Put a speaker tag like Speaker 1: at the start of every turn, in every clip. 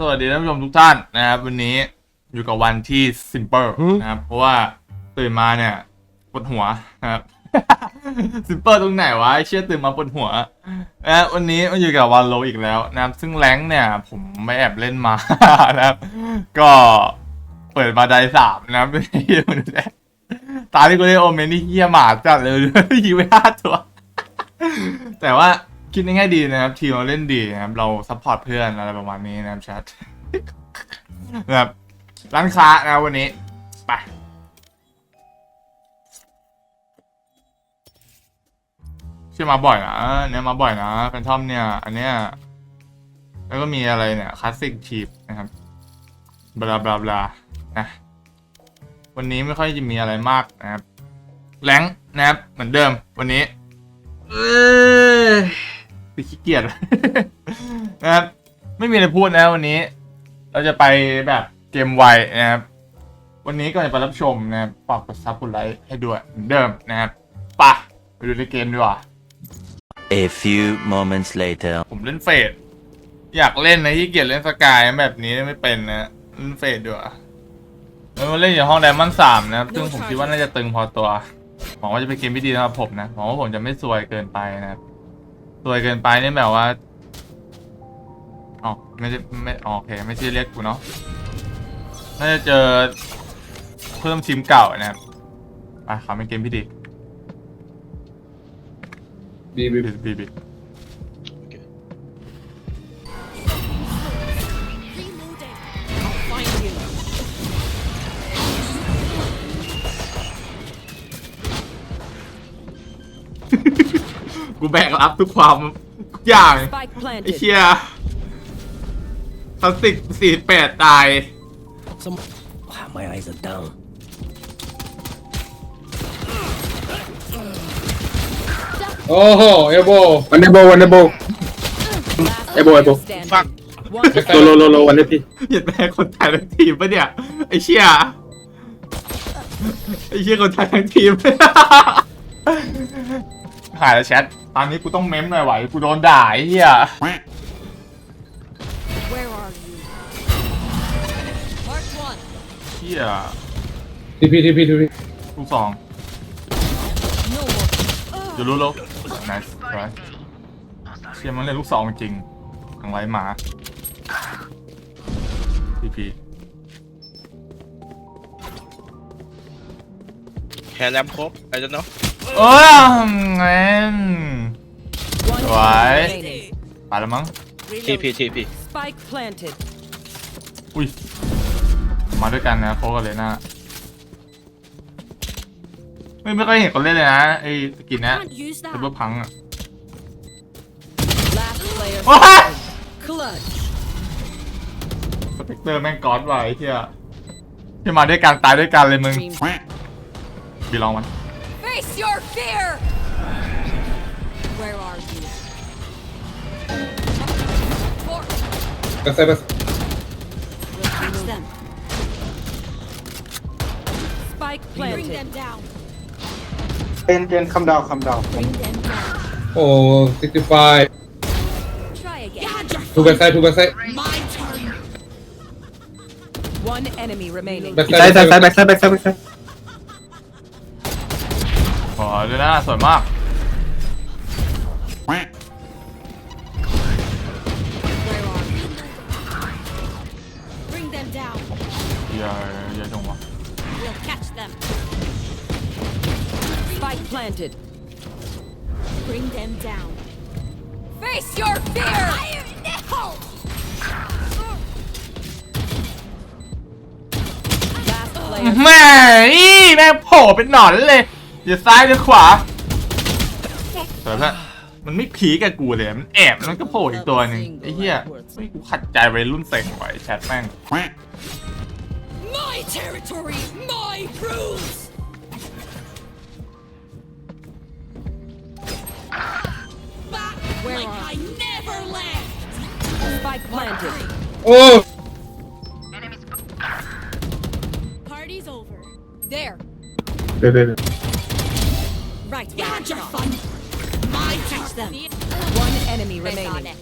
Speaker 1: สวัสดีท่านผู้ชมทุกท่านนะครับ วันนี้อยู่กับวันที่ simple นะครับ เพราะว่าตื่นมาเนี่ยปวดหัวนะครับ simple ตรงไหนวะไอ้เชื่อตื่นมาปวดหัวนะวันนี้มาอยู่กับวันโลอีกแล้วนะครับ ซึ่งแรงค์เนี่ย ผมไม่แอบเล่นมานะครับ ก็เปิดมาได้สามนะครับตาที่กูได้โอเมนนี่เฮียหมาจัดเลยยิงไปห้าตัวแต่ว่า คิดง่ายๆดีนะครับ ทีมเราเล่นดีนะครับ เราซัพพอร์ตเพื่อนอะไรประมาณนี้นะครับแชทนะครับร้านค้านะครับวันนี้ไปชื่อมาบ่อยนะเนี่ยมาบ่อยนะแฟนทอมเนี่ย อันเนี้ยแล้วก็มีอะไรเนี่ยคลาสสิกทีปนะครับบลาบลาบลานะวันนี้ไม่ค่อยจะมีอะไรมากนะครับแรงนะครับ เหมือนเดิมวันนี้ เอยติขี้เกียจ นะครับ ไม่มีอะไรพูดนะวันนี้ เราจะไปแบบเกมไวนะครับ วันนี้ก่อนจะไปรับชมนะครับฝากกดซับกดไลค์ให้ด้วยเหมือนเดิมนะครับไปะไปดูในเกมดีกว่า
Speaker 2: A few moments later.
Speaker 1: ผมเล่นเฟดอยากเล่นนะที่เกียจเล่นสกายแบบนี้ไม่เป็นนะเล่นเฟดดีกว่าแล้วมาเล่นอยู่ห้องไดมอนด์สามนะครับ ซึ่งผมคิดว่าน่าจะตึงพอตัวหวังว่าจะเป็นเกมที่ดีสำหรับผมนะหวังว่าผมจะไม่ซวยเกินไปนะครับซ วยเกินไปนี่แบบว่าอ๋อไม่ใช่ไม่อ๋อโอเคไม่ใช่เรียกกูเนาะน่าจะเจอเพิ่มทีมเก่านะครับไปขอเป็นเกมที่ดี
Speaker 3: บีบี
Speaker 1: บีบี กูแบกรับทุกความทุกอย่าง
Speaker 4: Spike
Speaker 1: ไอ้
Speaker 4: planted.
Speaker 1: เชียคลาสสิกสี่แปดตาย
Speaker 2: Some. My eyes are down.
Speaker 3: โอ้โหเอลโบ
Speaker 5: วันเดโบวันเดโบ
Speaker 4: Last
Speaker 5: Ebo,
Speaker 4: player
Speaker 5: Ebo.
Speaker 4: standing. One
Speaker 5: โลโลโลโลวันเดพี่
Speaker 1: เหยียดแม่คนไทยทั้งทีมปะเนี่ย ไอ้เชี่ยไอ้เชี่ยคนไทยทั้งทีม หายแล้วแชท ตอนนี้กูต้องเม้มหน่อยไหวกูโดนด่าไอ้เหี้ย
Speaker 4: Where are you? Part one.
Speaker 1: เหี้ย
Speaker 3: ทีพีทีพีทีพี
Speaker 1: ลูกสอง
Speaker 4: No more.
Speaker 1: อยู่รู้แล้วนายไรเชี่ยมันเล่นลูกสองจริงทางไรหมาพีพี
Speaker 6: แคร์แรมครบไอ้เจ้าเนาะ
Speaker 1: เอ้ยงั้น
Speaker 4: One
Speaker 1: Why?
Speaker 4: enemy remaining.
Speaker 1: ไปแล้วมั้ง
Speaker 6: ทีพีทีพี
Speaker 4: Spike planted.
Speaker 1: อุ้ย มาด้วยกันนะโคกับเลน่าไม่ไม่ค่อยเห็นเขาเล่นเลยนะไอ้สกินเนี้ย
Speaker 4: Can't use
Speaker 1: ซูเปอร์
Speaker 4: that.
Speaker 1: พังอะ
Speaker 4: Last player
Speaker 1: What?
Speaker 4: standing. Clutch.
Speaker 1: สเปกเตอร์แม่งก๊อดว่ะไอ้เหี้ยที่มาด้วยกันตายด้วยกันเลยมึง
Speaker 4: Dream.
Speaker 1: บีลองมัน
Speaker 4: Face your fear. Where are you? For
Speaker 3: กระใส่กระ
Speaker 4: Catch them. Spike planted. Bring them down.
Speaker 5: เกนเกนคำดาวคำดาว
Speaker 4: Bring them down.
Speaker 3: โอ้ซิกตี้ไฟ
Speaker 4: Try again.
Speaker 3: ทูแบ็กไซด์ทูแบ็กไซด์
Speaker 4: My turn. One enemy remaining.
Speaker 3: แบ็กไซา
Speaker 1: สวยมาก
Speaker 4: Where are you? Bring them down.
Speaker 1: เหี้ยเหี้ยจังวะ
Speaker 4: We'll catch them. Spike planted. Bring them down. Face your fear! Fire in the hole! Last player.
Speaker 1: แม่อีแม่งโผล่เป็นหนอนเลย อย่าซ้ายหรือขวาแต่เพื่อนมันไม่ผีกับกูเลย มันแอบแล้วมันก็โผล่อีกตัวหนึ่งไอ้เหี้ยไม่กูขัดใจวัยรุ่นเซ็งไว้แชทแม่ง
Speaker 4: My territory, my rules! Back Where like I never left! Spike planted.
Speaker 3: โอ้
Speaker 4: Party's over. There.
Speaker 5: เดี๋ยวเดี๋ยว
Speaker 4: them. One enemy remaining.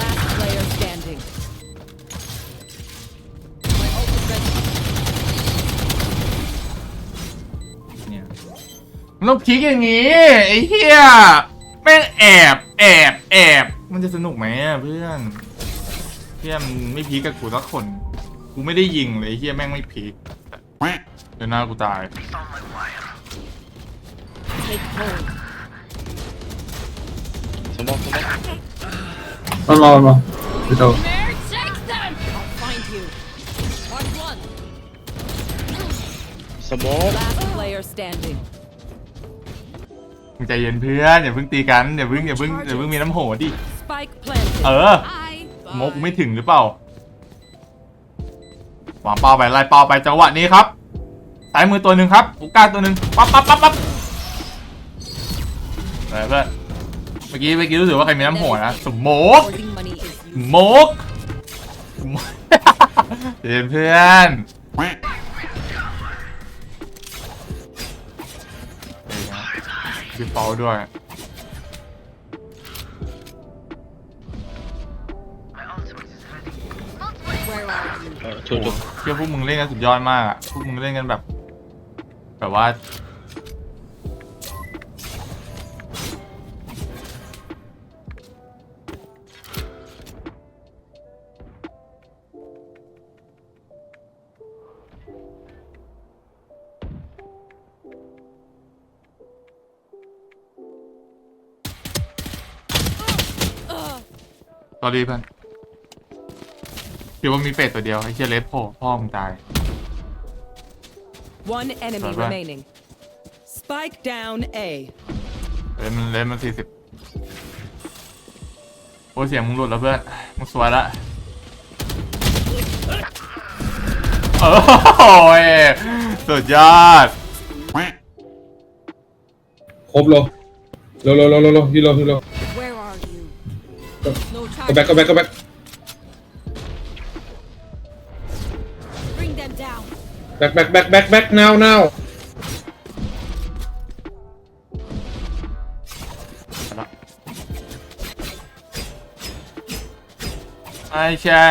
Speaker 4: Last player standing.
Speaker 1: ยัต้องคลิกอย่างนี้ไอ้เหี้ยแม่งแอบแอบแอบมันจะสนุกไหมอะเพื่อนเพี้ยมไม่พีกกับกูสักคน กูไม่ได้ยิงเลยเหี้ยแม่งไม่พีกเดี๋ยวหน้ากูตาย
Speaker 4: Take.
Speaker 6: สมองสมอง
Speaker 5: รอรอรอไปต่อ
Speaker 4: Mare, take them! I'll find you. Mark one.
Speaker 6: สมอง
Speaker 4: Last player standing.
Speaker 1: มึงใจเย็นเพื่อนอย่าเพิ่งตีกันอย่าเพิ่งอย่าเพิ่งอย่าเพิ่งมีน้ำโหดิ
Speaker 4: Spike planted.
Speaker 1: เออ I. มกไม่ถึงหรือเปล่าหวางเป้าไปไล่เป้าไปจังหวะนี้ครับสายมือตัวหนึ่งครับอุก้าตัวหนึ่งปั๊บปั๊บปั๊บปั๊บไปเพื่อน มื่อกี้เมื่อกี้รู้สึกว่าใครมีน้ำโหนะสมก
Speaker 4: Hoarding money is
Speaker 1: ส
Speaker 4: useless.
Speaker 1: มกสมกเดี๋ยวเพื่อนดิฟอลด้วย
Speaker 4: Where are you?
Speaker 6: เออถูกถูก
Speaker 1: เชื่อพวกมึงเล่นกันสุดยอดมากอะพวกมึงเล่นกันแบบ แบบว่า อรี่เพื่อนคิดว่ามีเป็ดตัวเดียวไอ้เชี่ยเลสโผล่พ่อมึงตาย
Speaker 7: One enemy
Speaker 1: Bye-bye.
Speaker 7: remaining. Spike down A.
Speaker 1: เลนมันเลนมันสี่สิบโอ้ยเสียงมึงหลุดแล้วเพื่อนมึงสวยละเออโอ้ยสุดยอด
Speaker 3: ครบโลโลโลโลโลโลฮีโร่ฮีโร่
Speaker 4: Where are you? No
Speaker 3: ก็แบ็ก
Speaker 4: charge.
Speaker 3: ก็แบ็กก็แบ็ก
Speaker 4: Bring them down.
Speaker 3: แบ็กแบ็กแบ็กแบ็กแบ็ก now now
Speaker 1: ไอแค่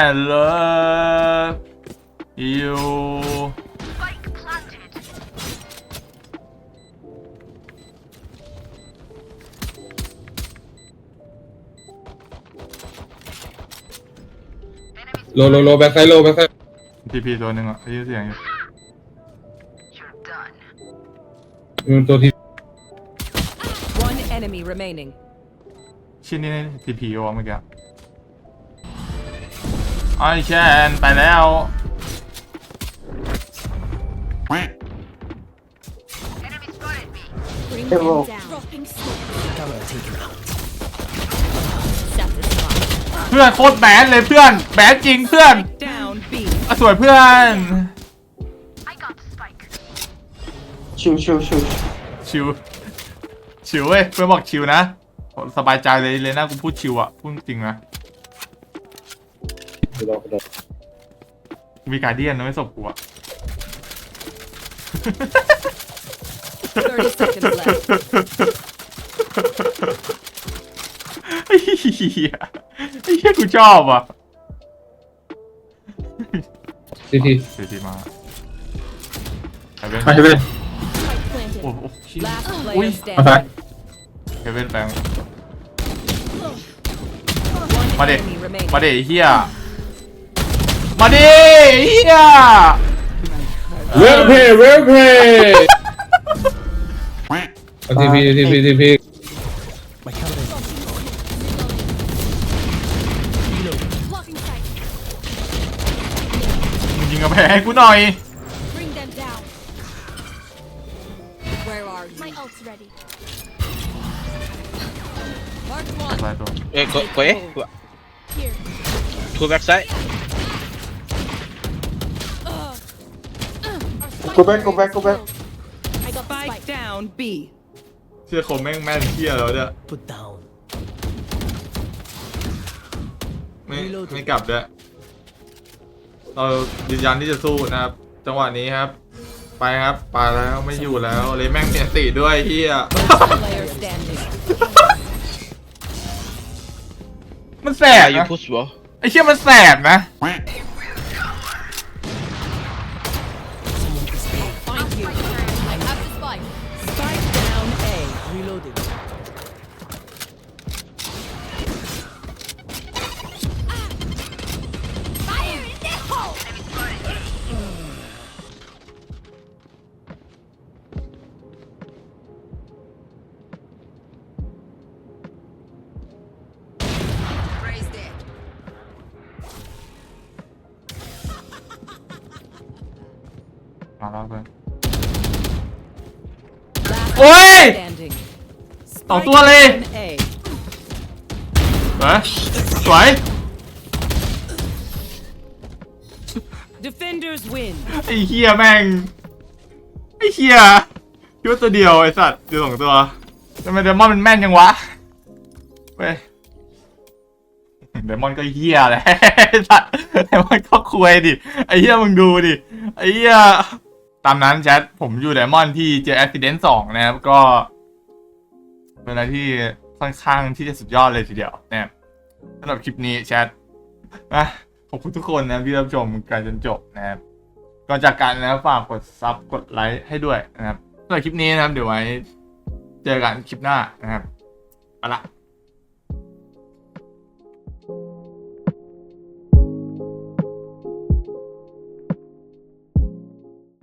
Speaker 3: โลโลโลแบ็กไซด์โลแบ็กไซด์
Speaker 1: พีพีตัวหนึ่งอะได้ยินเสียงอยู่
Speaker 3: มันตัวที่
Speaker 7: One enemy remaining.
Speaker 1: ชิ้นนี้ทีพีวะเมื่อกี้ไอแช่นไปแล้ว
Speaker 4: Bring them down. Dropping smoke. Satisfied.
Speaker 1: เพื่อนโคตรแบนเลยเพื่อนแบนจริงเพื่อน
Speaker 7: Down B.
Speaker 1: อะสวยเพื่อน
Speaker 5: ชิวชิวชิว
Speaker 1: ชิวชิวเว้ยเพื่อนบอกชิวนะสบายใจเลยเลยนะกูพูดชิวอะพูดจริงนะ
Speaker 3: รอรอ
Speaker 1: มีการเดียนนะไม่สบกูอะ
Speaker 7: 30 seconds left.
Speaker 1: ไอ้เหี้ยไอ้เหี้ยกูชอบอะ
Speaker 3: ทีที
Speaker 1: เดี๋ยวทีมาเฮเว่น
Speaker 5: มาเฮเว่น
Speaker 4: Spike
Speaker 1: โอ้
Speaker 4: planted.
Speaker 1: โหชิ
Speaker 7: Last
Speaker 1: อุ้ย
Speaker 7: player
Speaker 5: มาซ้าย
Speaker 7: standing.
Speaker 1: เฮเว่นแปลง
Speaker 7: One
Speaker 1: Buddy.
Speaker 7: enemy remaining.
Speaker 1: มาดิไอ้เฮียมาดิไอ้เฮีย
Speaker 3: เวลเพย์เวลเพย์ทีพีทีพีทีพี
Speaker 1: มึงยิงกระแพงให้กูหน่อย
Speaker 4: Bring them down. Where are you? My ult's ready. Mark
Speaker 1: อะไร
Speaker 4: one.
Speaker 1: ตัว
Speaker 6: เอ้ยกดกดเอ๊ะ
Speaker 4: Here.
Speaker 6: ทูแบ็กไซด์
Speaker 5: Go back, go back, go back.
Speaker 4: I got the
Speaker 7: Spike
Speaker 4: spike.
Speaker 7: down B.
Speaker 1: เชื่อคมแม่งแม่นเฮียแล้วเนี่ย
Speaker 2: Put down.
Speaker 1: ไม่ไม่กลับด้วย เรายืนยันที่จะสู้นะครับ จังหวะนี้ครับ ไปครับไปแล้วไม่อยู่แล้วเลยแม่งเปลี่ยนสีด้วยเฮีย
Speaker 7: Player standing.
Speaker 1: มันแสบ
Speaker 6: อายุ
Speaker 1: นะ
Speaker 6: พุชบอ
Speaker 1: ไอ้เชี่ยมันแสบนะ
Speaker 4: Find
Speaker 1: มาแล้วเพื่อน
Speaker 7: โอ้ย
Speaker 1: ต่
Speaker 7: อ
Speaker 1: ตัว
Speaker 7: เล
Speaker 1: ยไปสวย
Speaker 7: Defenders win.
Speaker 1: ไอ้เฮียแม่ง ไอ้เฮียคิดว่าตัวเดียวไอ้สัตว์เดียวสองตัวทำไมเดมอนมันแม่นยังวะเว้ เดมอนก็เฮียแหละสัตว์เดมอนก็คุยดิ ไอ้เฮียมึงดูดิ ไอ้เฮียตามนั้นแชทผมอยู่เดมอนที่เจอแอคซิเดนต์สองนะครับก็ เป็นอะไรที่ค่อนข้างที่จะสุดยอดเลยทีเดียวนะครับสำหรับคลิปนี้แชทนะขอบคุณทุกคนนะที่รับชมกันจนจบนะครับก่อนจากกันนะครับฝากกดซับกดไลค์ให้ด้วยนะครับสำหรับคลิปนี้นะครับเดี๋ยวไว้ เจอกันคลิปหน้านะครับเอาละ